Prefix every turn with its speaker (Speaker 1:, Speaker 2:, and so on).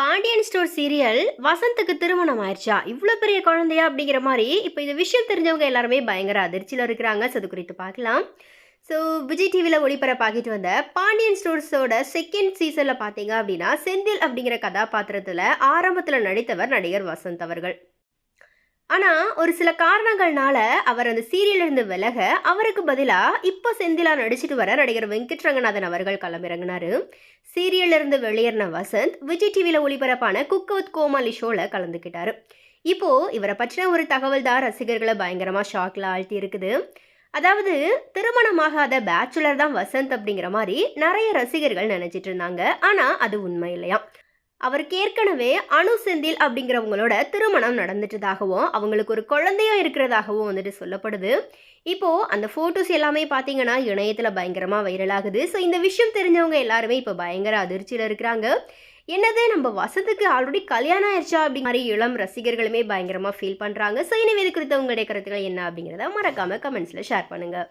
Speaker 1: Pandian store serial வசந்துக்கு திருமணம் ஆயிடுச்சா இவ்வளோ பெரிய குழந்தையா அப்படிங்கிற மாதிரி இப்போ இந்த விஷயம் தெரிஞ்சவங்க எல்லாருமே பயங்கர அதிர்ச்சியில் இருக்கிறாங்க. ஸோ அது குறித்து பார்க்கலாம். ஸோ விஜய் டிவியில் ஒளிபரப்பாகிட்டு வந்த பாண்டியன் ஸ்டோர்ஸோட செகண்ட் சீசனில் பார்த்தீங்க அப்படின்னா செந்தில் அப்படிங்கிற கதாபாத்திரத்தில் ஆரம்பத்தில் நடித்தவர் நடிகர் வசந்த் அவர்கள். ஆனால் ஒரு சில காரணங்கள்னால அவர் அந்த சீரியலிருந்து விலக அவருக்கு பதிலாக இப்போ செந்திலா நடிச்சிட்டு வர நடிகர் வெங்கட் ரங்கநாதன் அவர்கள் களமிறங்கினார். சீரியலிருந்து வெளியேறின வசந்த் விஜய் டிவியில் ஒளிபரப்பான குக் வித் கோமாளி ஷோவில் கலந்துக்கிட்டார். இப்போது இவரை பற்றின ஒரு தகவல் தான் ரசிகர்களை பயங்கரமாக ஷாக்கில் ஆழ்த்தி இருக்குது. அதாவது திருமணமாகாத பேச்சுலர் தான் வசந்த் அப்படிங்கிற மாதிரி நிறைய ரசிகர்கள் நினச்சிட்டு இருந்தாங்க. ஆனால் அது உண்மை இல்லையா அவருக்கு ஏற்கனவே அணு செந்தில் அப்படிங்கிறவங்களோட திருமணம் நடந்துட்டதாகவும் அவங்களுக்கு ஒரு குழந்தையும் இருக்கிறதாகவும் வந்துட்டு சொல்லப்படுது. இப்போ அந்த ஃபோட்டோஸ் எல்லாமே பார்த்தீங்கன்னா இணையத்தில் பயங்கரமாக வைரல் ஆகுது. ஸோ இந்த விஷயம் தெரிஞ்சவங்க எல்லாருமே இப்போ பயங்கர அதிர்ச்சியில் இருக்கிறாங்க. என்னது நம்ம வசத்துக்கு ஆல்ரெடி கல்யாணம் ஆயிடுச்சா அப்படி மாதிரி இளம் ரசிகர்களுமே பயங்கரமாக ஃபீல் பண்ணுறாங்க ஸோ இனிமேல் இது குறித்த உங்களுடைய கருத்துக்கள் என்ன அப்படிங்கிறத மறக்காமல் கமெண்ட்ஸில் ஷேர் பண்ணுங்கள்